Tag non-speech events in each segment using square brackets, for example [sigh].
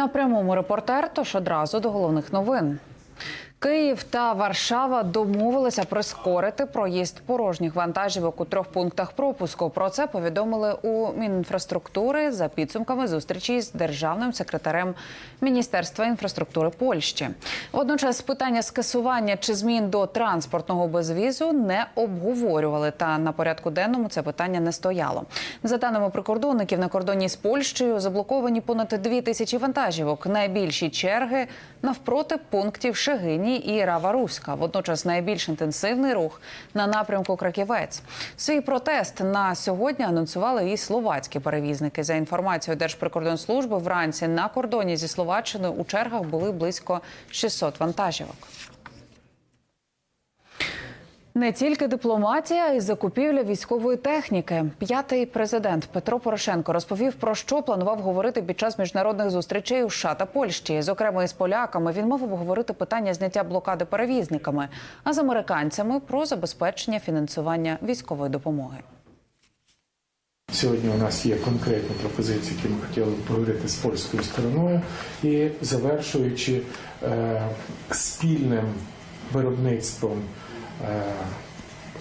На прямому репортер, тож одразу до головних новин. Київ та Варшава домовилися прискорити проїзд порожніх вантажівок у трьох пунктах пропуску. Про це повідомили у Мінінфраструктури за підсумками зустрічі з державним секретарем Міністерства інфраструктури Польщі. Водночас питання скасування чи змін до транспортного безвізу не обговорювали. Та на порядку денному це питання не стояло. За даними прикордонників, на кордоні з Польщею заблоковані понад дві тисячі вантажівок. Найбільші черги навпроти пунктів Шегині і Рава-Руська. Водночас найбільш інтенсивний рух на напрямку Краківець. Свій протест на сьогодні анонсували і словацькі перевізники. За інформацією Держприкордонслужби, вранці на кордоні зі Словаччиною у чергах були близько 600 вантажівок. Не тільки дипломатія, й закупівля військової техніки. П'ятий президент Петро Порошенко розповів про що планував говорити під час міжнародних зустрічей у США та Польщі. Зокрема, із поляками він мав обговорити питання зняття блокади перевізниками, а з американцями про забезпечення фінансування військової допомоги. Сьогодні у нас є конкретні пропозиції, які ми хотіли б поговорити з польською стороною, і завершуючи е, спільним виробництвом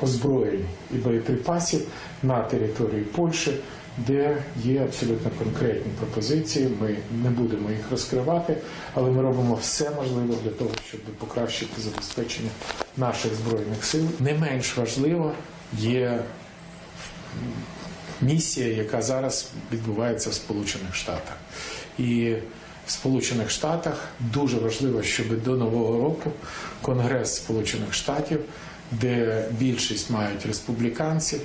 озброєнь і боєприпасів на території Польщі, де є абсолютно конкретні пропозиції. Ми не будемо їх розкривати, але ми робимо все можливе для того, щоб покращити забезпечення наших збройних сил. Не менш важливо є місія, яка зараз відбувається в Сполучених Штатах. І в Сполучених Штатах дуже важливо, щоб до Нового року Конгрес Сполучених Штатів, де більшість мають республіканці,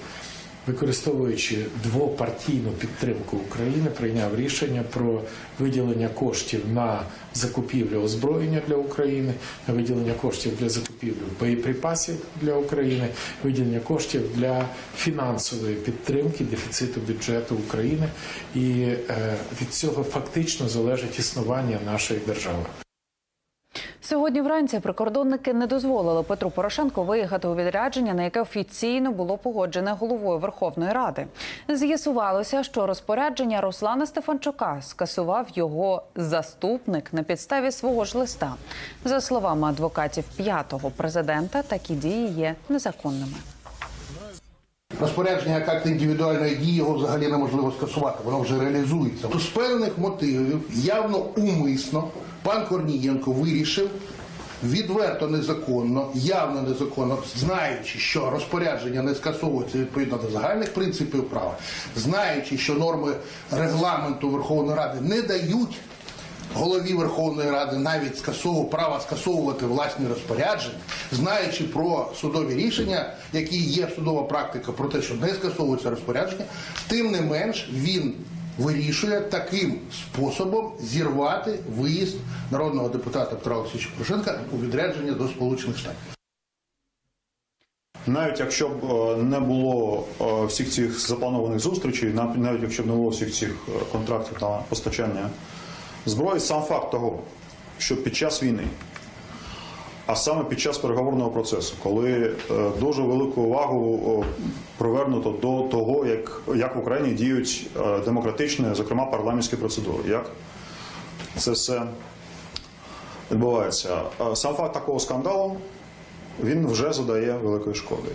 використовуючи двопартійну підтримку України, прийняв рішення про виділення коштів на закупівлю озброєння для України, на виділення коштів для закупівлі боєприпасів для України, виділення коштів для фінансової підтримки дефіциту бюджету України, і е, від цього фактично залежить існування нашої держави. Сьогодні вранці прикордонники не дозволили Петру Порошенку виїхати у відрядження, на яке офіційно було погоджене головою Верховної Ради. З'ясувалося, що розпорядження Руслана Стефанчука скасував його заступник на підставі свого ж листа. За словами адвокатів п'ятого президента, такі дії є незаконними. Розпорядження як акт індивідуальної дії його взагалі неможливо скасувати, воно вже реалізується. З певних мотивів явно умисно пан Корнієнко вирішив відверто незаконно, явно незаконно, знаючи, що розпорядження не скасовується відповідно до загальних принципів права, знаючи, що норми регламенту Верховної Ради не дають голові Верховної Ради навіть скасову права скасовувати власні розпорядження, знаючи про судові рішення, які є судова практика про те, що не скасовується розпорядження, тим не менш він вирішує таким способом зірвати виїзд народного депутата Петра Олексійовича Порошенка у відрядження до Сполучених Штатів. Навіть якщо б е, не було е, всіх цих запланованих зустрічей, навіть якщо б не було всіх цих е, контрактів на постачання зброї, сам факт того, що під час війни, а саме під час переговорного процесу, коли е, дуже велику увагу привернуто до того, як, як в Україні діють е, демократичні, зокрема парламентські процедури, як це все відбувається. Е, Сам факт такого скандалу він вже задає великої шкоди.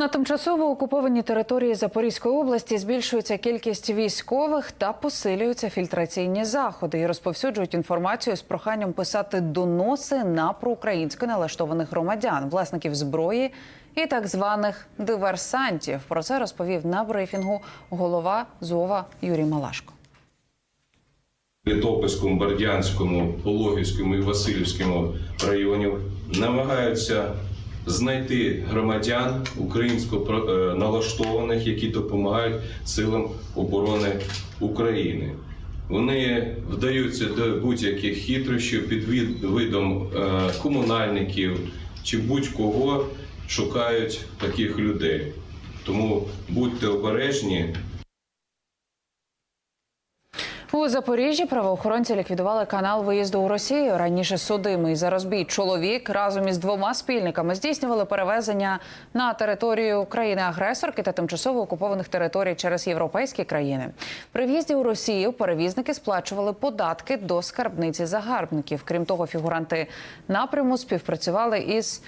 На тимчасово окупованій території Запорізької області збільшується кількість військових та посилюються фільтраційні заходи і розповсюджують інформацію з проханням писати доноси на проукраїнсько налаштованих громадян, власників зброї і так званих диверсантів. Про це розповів на брифінгу голова ЗОВА Юрій Малашко. Литопольському, Бердянському, Пологівському і Васильівському районів намагаються знайти громадян українсько е, налаштованих, які допомагають силам оборони України. Вони вдаються до будь-яких хитрощів під видом е, комунальників чи будь-кого шукають таких людей. Тому будьте обережні, У Запоріжжі правоохоронці ліквідували канал виїзду у Росію. Раніше судимий за розбій чоловік разом із двома спільниками здійснювали перевезення на територію країни-агресорки та тимчасово окупованих територій через європейські країни. При в'їзді у Росію перевізники сплачували податки до скарбниці загарбників. Крім того, фігуранти напряму співпрацювали із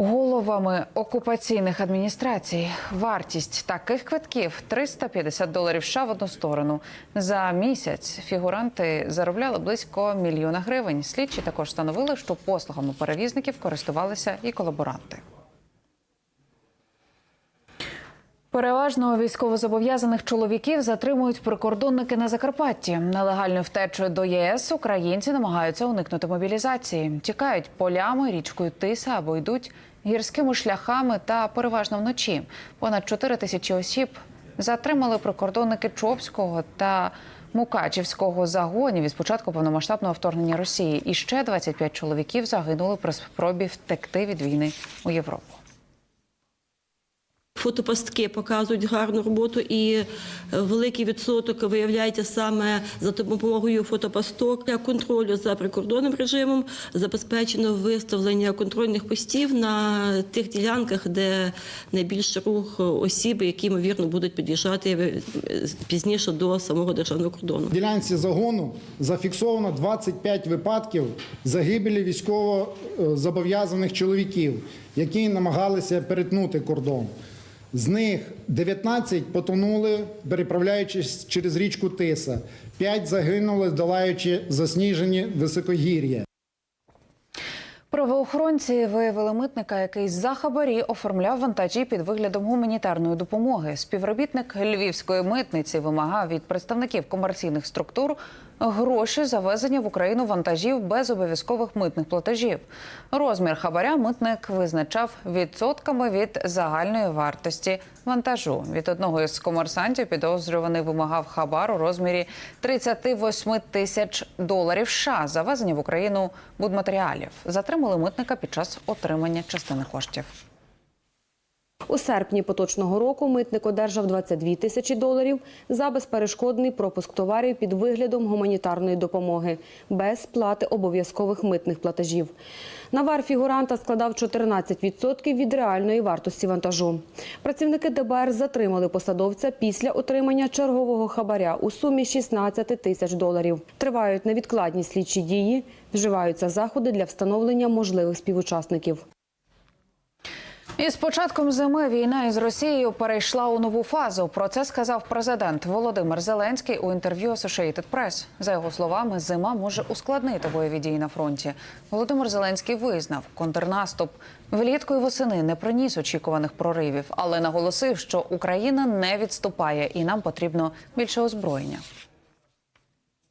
Головами окупаційних адміністрацій вартість таких квитків 350 доларів США в одну сторону. За місяць фігуранти заробляли близько мільйона гривень. Слідчі також встановили, що послугами перевізників користувалися і колаборанти. Переважно військовозобов'язаних чоловіків затримують прикордонники на Закарпатті. Нелегальною втечею до ЄС українці намагаються уникнути мобілізації. Тікають полями, річкою Тиса або йдуть гірськими шляхами та переважно вночі. Понад 4 тисячі осіб затримали прикордонники Чопського та Мукачівського загонів від початку повномасштабного вторгнення Росії. І ще 25 чоловіків загинули при спробі втекти від війни у Європу. Фотопастки показують гарну роботу, і е, великий відсоток виявляється саме за допомогою фотопасток для контролю за прикордонним режимом. Забезпечено виставлення контрольних постів на тих ділянках, де найбільший рух осіб, які ймовірно будуть під'їжджати е, пізніше до самого державного кордону. В ділянці загону зафіксовано 25 випадків загибелі військово е, зобов'язаних чоловіків, які намагалися перетнути кордон. З них 19 потонули, переправляючись через річку Тиса. 5 загинули, долаючи засніжені високогір'я. Правоохоронці виявили митника, який за хабарі оформляв вантажі під виглядом гуманітарної допомоги. Співробітник львівської митниці вимагав від представників комерційних структур гроші за везення в Україну вантажів без обов'язкових митних платежів. Розмір хабаря митник визначав відсотками від загальної вартості вантажу. Від одного із комерсантів підозрюваний вимагав хабар у розмірі 38 тисяч доларів США за везення в Україну будматеріалів. Затримали митника під час отримання частини коштів. У серпні поточного року митник одержав 22 тисячі доларів за безперешкодний пропуск товарів під виглядом гуманітарної допомоги без сплати обов'язкових митних платежів. Навар фігуранта складав 14% від реальної вартості вантажу. Працівники ДБР затримали посадовця після отримання чергового хабаря у сумі 16 тисяч доларів. Тривають невідкладні слідчі дії, вживаються заходи для встановлення можливих співучасників. Із початком зими війна із Росією перейшла у нову фазу. Про це сказав президент Володимир Зеленський у інтерв'ю Associated Press. За його словами, зима може ускладнити бойові дії на фронті. Володимир Зеленський визнав, контрнаступ влітку і восени не приніс очікуваних проривів, але наголосив, що Україна не відступає і нам потрібно більше озброєння.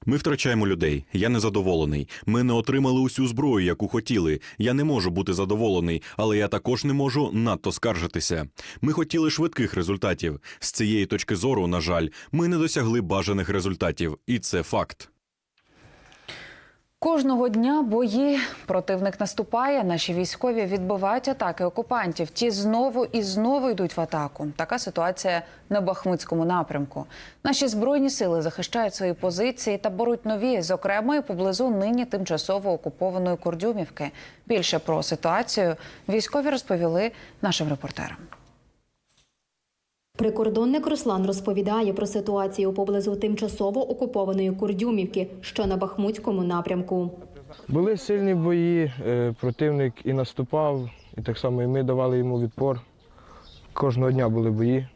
Ми втрачаємо людей. Я незадоволений. Ми не отримали усю зброю, яку хотіли. Я не можу бути задоволений, але я також не можу надто скаржитися. Ми хотіли швидких результатів. З цієї точки зору, на жаль, ми не досягли бажаних результатів, і це факт. Кожного дня бої противник наступає. Наші військові відбивають атаки окупантів. Ті знову і знову йдуть в атаку. Така ситуація на Бахмутському напрямку. Наші збройні сили захищають свої позиції та беруть нові, зокрема і поблизу нині тимчасово окупованої Курдюмівки. Більше про ситуацію військові розповіли нашим репортерам. Прикордонник Руслан розповідає про ситуацію поблизу тимчасово окупованої Курдюмівки, що на Бахмутському напрямку. Були сильні бої, е, противник і наступав, і так само і ми давали йому відпор. Кожного дня були бої,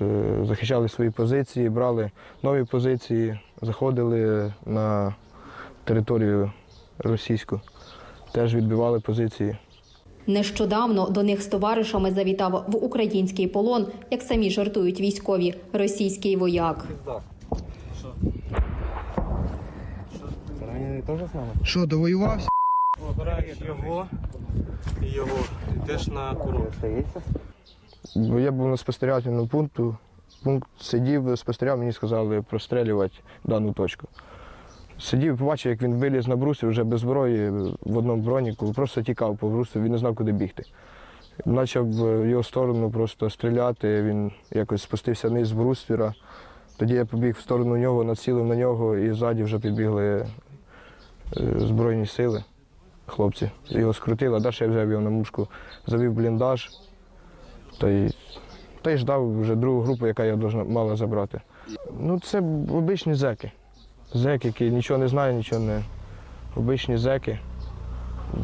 е, захищали свої позиції, брали нові позиції, заходили на територію російську, теж відбивали позиції. Нещодавно до них з товаришами завітав в український полон, як самі жартують військові, російський вояк. Що, довоювався? його і його. І теж на курорт. Бо Я був на спостерігательному пункту, пункт сидів, спостерігав, мені сказали прострелювати дану точку. Сидів, побачив, як він виліз на брусі вже без зброї в одному броніку, просто тікав по брусу, він не знав, куди бігти. Почав в його сторону просто стріляти, він якось спустився вниз з бруствіра, Тоді я побіг в сторону нього, націлив на нього і ззаді вже підбігли е, Збройні сили, хлопці. Його скрутили, а далі я взяв його на мушку, завів бліндаж та й, та й ждав вже другу групу, яка я мала забрати. Ну, це обичні зеки. Зек, який нічого не знає, нічого не. Обичні зеки.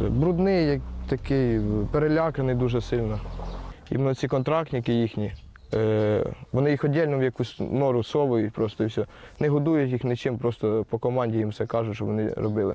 Брудний, як такий, переляканий дуже сильно. Іменно ці контрактники їхні, е, вони їх віддільно в якусь нору совують просто і все. Не годують їх нічим, просто по команді їм все кажуть, що вони робили.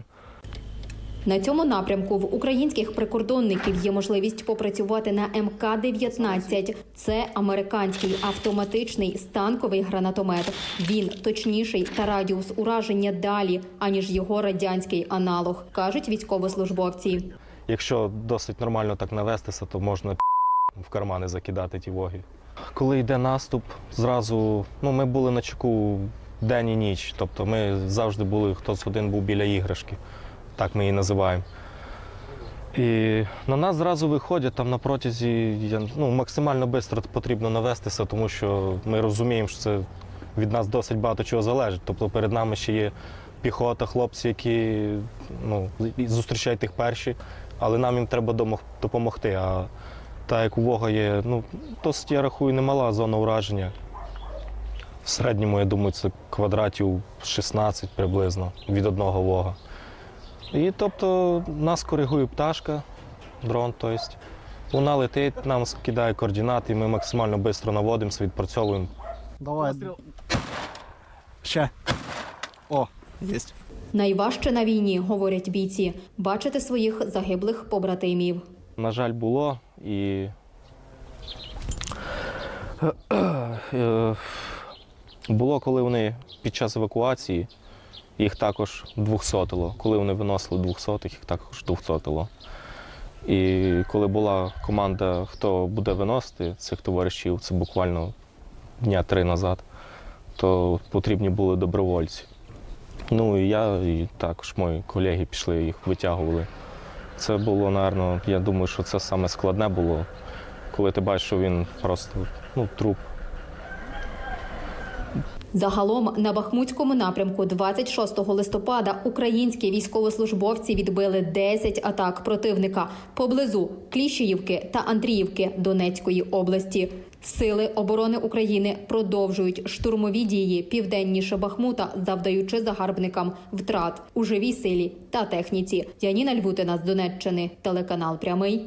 На цьому напрямку в українських прикордонників є можливість попрацювати на МК-19. Це американський автоматичний станковий гранатомет. Він точніший та радіус ураження далі, аніж його радянський аналог, кажуть військовослужбовці. Якщо досить нормально так навестися, то можна в кармани закидати ті воги. Коли йде наступ, зразу ну, ми були на чеку день і ніч. Тобто ми завжди були, хтось один був біля іграшки, так ми її називаємо. І на нас зразу виходять там на протязі ну, максимально швидко потрібно навестися, тому що ми розуміємо, що це від нас досить багато чого залежить. Тобто перед нами ще є піхота, хлопці, які ну, зустрічають їх перші, але нам їм треба допомогти. А так як у Вога є, ну, досить, я рахую, немала зона ураження. В середньому, я думаю, це квадратів 16 приблизно від одного вога. І тобто нас коригує пташка, дрон, тобто. Вона летить, нам кидає координати, ми максимально швидко наводимося, відпрацьовуємо. Давай. Ще. О, єсть. Найважче на війні, говорять бійці, бачити своїх загиблих побратимів. На жаль, було і [clears throat] Е, було, коли вони під час евакуації їх також двохсотило. Коли вони виносили двохсотих, їх також двохсотило. І коли була команда, хто буде виносити цих товаришів, це буквально дня три назад, то потрібні були добровольці. Ну і я, і також мої колеги пішли, їх витягували. Це було, напевно, я думаю, що це саме складне було, коли ти бачиш, що він просто ну, труп. Загалом на Бахмутському напрямку 26 листопада українські військовослужбовці відбили 10 атак противника поблизу Кліщіївки та Андріївки Донецької області. Сили оборони України продовжують штурмові дії південніше Бахмута, завдаючи загарбникам втрат у живій силі та техніці. Яніна Львутина з Донеччини, телеканал Прямий.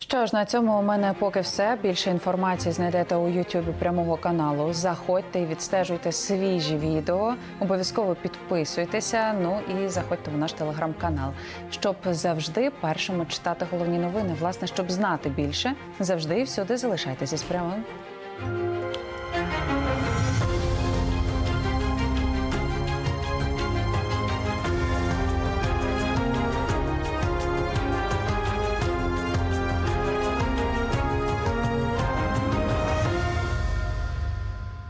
Що ж, на цьому у мене поки все. Більше інформації знайдете у Ютубі прямого каналу. Заходьте і відстежуйте свіжі відео. Обов'язково підписуйтеся. Ну і заходьте в наш телеграм-канал, щоб завжди першими читати головні новини. Власне, щоб знати більше, завжди і всюди залишайтеся з прямим.